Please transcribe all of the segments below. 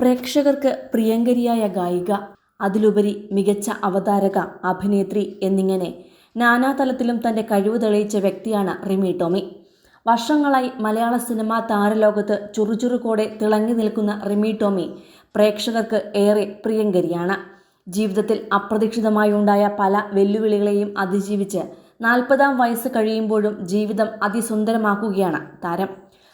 പ്രേക്ഷകർക്ക് പ്രിയങ്കരിയായ ഗായിക അതിലുപരി മികച്ച അവതാരക അഭിനേത്രി എന്നിങ്ങനെ നാനാതലത്തിലും തന്റെ കഴിവ് തെളിയിച്ച വ്യക്തിയാണ് റിമി ടോമി. വർഷങ്ങളായി മലയാള സിനിമാ താരലോകത്ത് ചുറുചുറുക്കോടെ തിളങ്ങി നിൽക്കുന്ന റിമി ടോമി പ്രേക്ഷകർക്ക് ഏറെ പ്രിയങ്കരിയാണ്. ജീവിതത്തിൽ അപ്രതീക്ഷിതമായി ഉണ്ടായ പല വെല്ലുവിളികളെയും അതിജീവിച്ച് നാൽപ്പതാം വയസ്സ് കഴിയുമ്പോഴും ജീവിതം അതിസുന്ദരമാക്കുകയാണ് താരം.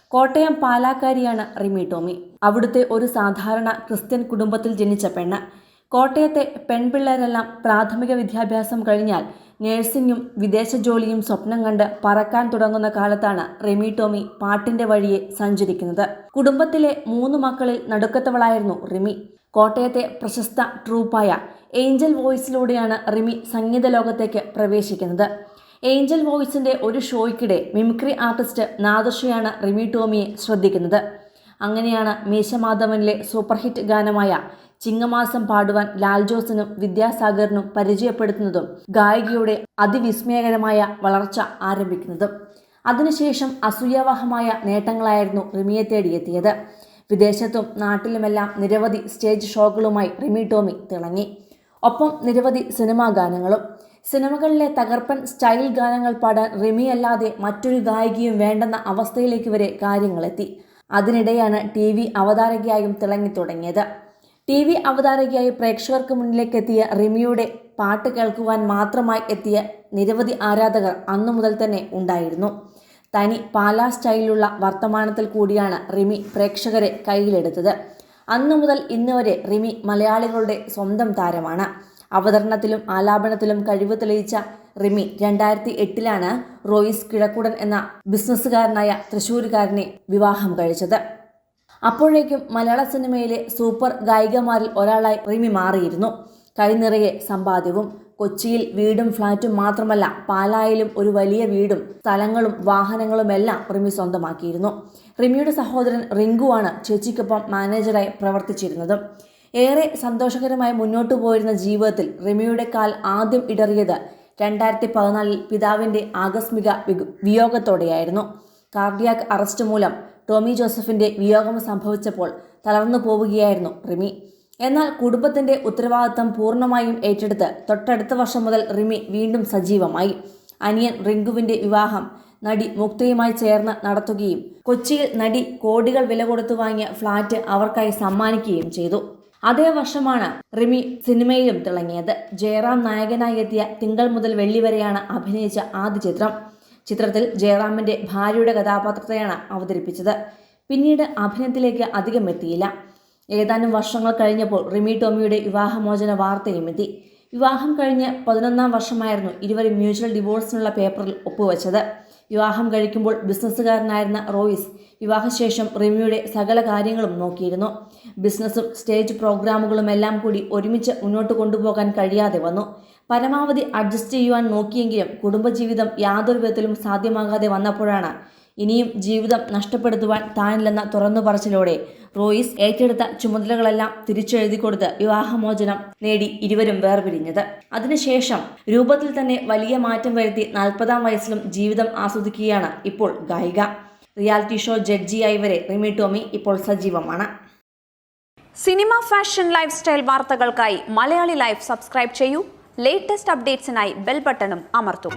കോട്ടയം പാലാക്കാരിയാണ് റിമി ടോമി. അവിടുത്തെ ഒരു സാധാരണ ക്രിസ്ത്യൻ കുടുംബത്തിൽ ജനിച്ച പെണ്ണ്. കോട്ടയത്തെ പെൺപിള്ളേരെല്ലാം പ്രാഥമിക വിദ്യാഭ്യാസം കഴിഞ്ഞാൽ നഴ്സിംഗും വിദേശ ജോലിയും സ്വപ്നം കണ്ട് പറക്കാൻ തുടങ്ങുന്ന കാലത്താണ് റെമി ടോമി പാട്ടിന്റെ വഴിയെ സഞ്ചരിക്കുന്നത്. കുടുംബത്തിലെ മൂന്ന് മക്കളിൽ നടുക്കത്തവളായിരുന്നു റിമി. കോട്ടയത്തെ പ്രശസ്ത ട്രൂപ്പായ ഏഞ്ചൽ വോയിസിലൂടെയാണ് റിമി സംഗീത ലോകത്തേക്ക് പ്രവേശിക്കുന്നത്. ഏഞ്ചൽ വോയിസിന്റെ ഒരു ഷോയ്ക്കിടെ മിമിക്രി ആർട്ടിസ്റ്റ് നാദർഷയാണ് റിമി ടോമിയെ ശ്രദ്ധിക്കുന്നത്. അങ്ങനെയാണ് മീശമാധവനിലെ സൂപ്പർഹിറ്റ് ഗാനമായ ചിങ്ങമാസം പാടുവാൻ ലാൽ ജോസിനും വിദ്യാസാഗറിനും പരിചയപ്പെടുത്തുന്നതും ഗായികയുടെ അതിവിസ്മയകരമായ വളർച്ച ആരംഭിക്കുന്നതും. അതിനുശേഷം അസൂയാവഹമായ നേട്ടങ്ങളായിരുന്നു റിമിയെ തേടിയെത്തിയത്. വിദേശത്തും നാട്ടിലുമെല്ലാം നിരവധി സ്റ്റേജ് ഷോകളുമായി റിമി ടോമി തിളങ്ങി. ഒപ്പം നിരവധി സിനിമാ ഗാനങ്ങളും. സിനിമകളിലെ തകർപ്പൻ സ്റ്റൈൽ ഗാനങ്ങൾ പാടാൻ റിമി അല്ലാതെ മറ്റൊരു ഗായികയും വേണ്ടെന്ന അവസ്ഥയിലേക്ക് വരെ കാര്യങ്ങളെത്തി. അതിനിടെയാണ് ടി വി അവതാരകയായും തിളങ്ങി തുടങ്ങിയത് ടി വി അവതാരകയായി പ്രേക്ഷകർക്ക് മുന്നിലേക്ക് എത്തിയ റിമിയുടെ പാട്ട് കേൾക്കുവാൻ മാത്രമായി എത്തിയ നിരവധി ആരാധകർ അന്നു മുതൽ തന്നെ ഉണ്ടായിരുന്നു. തനി പാലാ സ്റ്റൈലിലുള്ള വർത്തമാനത്തിൽ കൂടിയാണ് റിമി പ്രേക്ഷകരെ കയ്യിലെടുത്തത്. അന്നു മുതൽ ഇന്ന് വരെ റിമി മലയാളികളുടെ സ്വന്തം താരമാണ്. അവതരണത്തിലും ആലാപനത്തിലും കഴിവ് തെളിയിച്ച റിമി രണ്ടായിരത്തി എട്ടിലാണ് റോയിസ് കിഴക്കുടൻ എന്ന ബിസിനസ്സുകാരനായ തൃശ്ശൂരുകാരനെ വിവാഹം കഴിച്ചത്. അപ്പോഴേക്കും മലയാള സിനിമയിലെ സൂപ്പർ ഗായികമാരിൽ ഒരാളായി റിമി മാറിയിരുന്നു. കൈനിറയെ സമ്പാദ്യവും കൊച്ചിയിൽ വീടും ഫ്ളാറ്റും മാത്രമല്ല പാലായിലും ഒരു വലിയ വീടും സ്ഥലങ്ങളും വാഹനങ്ങളുമെല്ലാം റിമി സ്വന്തമാക്കിയിരുന്നു. റിമിയുടെ സഹോദരൻ റിങ്കുവാണ് ചേച്ചിക്കൊപ്പം മാനേജറായി പ്രവർത്തിച്ചിരുന്നത്. ഏറെ സന്തോഷകരമായി മുന്നോട്ടു പോയിരുന്ന ജീവിതത്തിൽ റിമിയുടെ കാൽ ആദ്യം ഇടറിയത് രണ്ടായിരത്തി പതിനാലിൽ പിതാവിന്റെ ആകസ്മിക വിയോഗത്തോടെയായിരുന്നു. കാർഡിയാക് അറസ്റ്റ് മൂലം ടോമി ജോസഫിന്റെ വിയോഗം സംഭവിച്ചപ്പോൾ തളർന്നു പോവുകയായിരുന്നു റിമി. എന്നാൽ കുടുംബത്തിന്റെ ഉത്തരവാദിത്തം പൂർണമായും ഏറ്റെടുത്ത് തൊട്ടടുത്ത വർഷം മുതൽ റിമി വീണ്ടും സജീവമായി. അനിയൻ റിങ്കുവിന്റെ വിവാഹം നടി മുക്തയുമായി ചേർന്ന് നടത്തുകയും കൊച്ചിയിൽ നടി കോടികൾ വില കൊടുത്തു വാങ്ങിയ ഫ്ളാറ്റ് അവർക്കായി സമ്മാനിക്കുകയും ചെയ്തു. അതേ വർഷമാണ് റിമി സിനിമയിലും തിളങ്ങിയത്. ജയറാം നായകനായി എത്തിയ തിങ്കൾ മുതൽ വെള്ളി വരെയാണ് അഭിനയിച്ച ആദ്യ ചിത്രം. ചിത്രത്തിൽ ജയറാമിന്റെ ഭാര്യയുടെ കഥാപാത്രത്തെയാണ് അവതരിപ്പിച്ചത്. പിന്നീട് അഭിനയത്തിലേക്ക് അധികം എത്തിയില്ല. ഏതാനും വർഷങ്ങൾ കഴിഞ്ഞപ്പോൾ റിമി ടോമിയുടെ വിവാഹമോചന വാർത്തയും എത്തി. വിവാഹം കഴിഞ്ഞ് പതിനൊന്നാം വർഷമായിരുന്നു ഇരുവരും മ്യൂച്വൽ ഡിവോഴ്സിനുള്ള പേപ്പറിൽ ഒപ്പുവെച്ചത്. വിവാഹം കഴിക്കുമ്പോൾ ബിസിനസ്സുകാരനായിരുന്ന റോയിസ് വിവാഹശേഷം റിമിയുടെ സകല കാര്യങ്ങളും നോക്കിയിരുന്നു. ബിസിനസ്സും സ്റ്റേജ് പ്രോഗ്രാമുകളും എല്ലാം കൂടി ഒരുമിച്ച് മുന്നോട്ട് കൊണ്ടുപോകാൻ കഴിയാതെ വന്നു. പരമാവധി അഡ്ജസ്റ്റ് ചെയ്യുവാൻ നോക്കിയെങ്കിലും കുടുംബജീവിതം യാതൊരു വിധത്തിലും സാധ്യമാകാതെ വന്നപ്പോഴാണ് ഇനിയും ജീവിതം നഷ്ടപ്പെടുത്തുവാൻ താനില്ലെന്ന തുറന്നു പറച്ചിലോടെ റോയിസ് ഏറ്റെടുത്ത ചുമതലകളെല്ലാം തിരിച്ചെഴുതി കൊടുത്ത് വിവാഹമോചനം നേടി ഇരുവരും വേർപിരിഞ്ഞത്. അതിനുശേഷം രൂപത്തിൽ തന്നെ വലിയ മാറ്റം വരുത്തി നാൽപ്പതാം വയസ്സിലും ജീവിതം ആസ്വദിക്കുകയാണ് ഇപ്പോൾ ഗായിക. റിയാലിറ്റി ഷോ ജഡ്ജിയായി വരെ റിമി ടോമി ഇപ്പോൾ സജീവമാണ്. സിനിമ ഫാഷൻ ലൈഫ് സ്റ്റൈൽ വാർത്തകൾക്കായി മലയാളി ലൈഫ് സബ്സ്ക്രൈബ് ചെയ്യൂ. ലേറ്റസ്റ്റ് അപ്ഡേറ്റ്സിനായി ബെൽ ബട്ടണും അമർത്തും.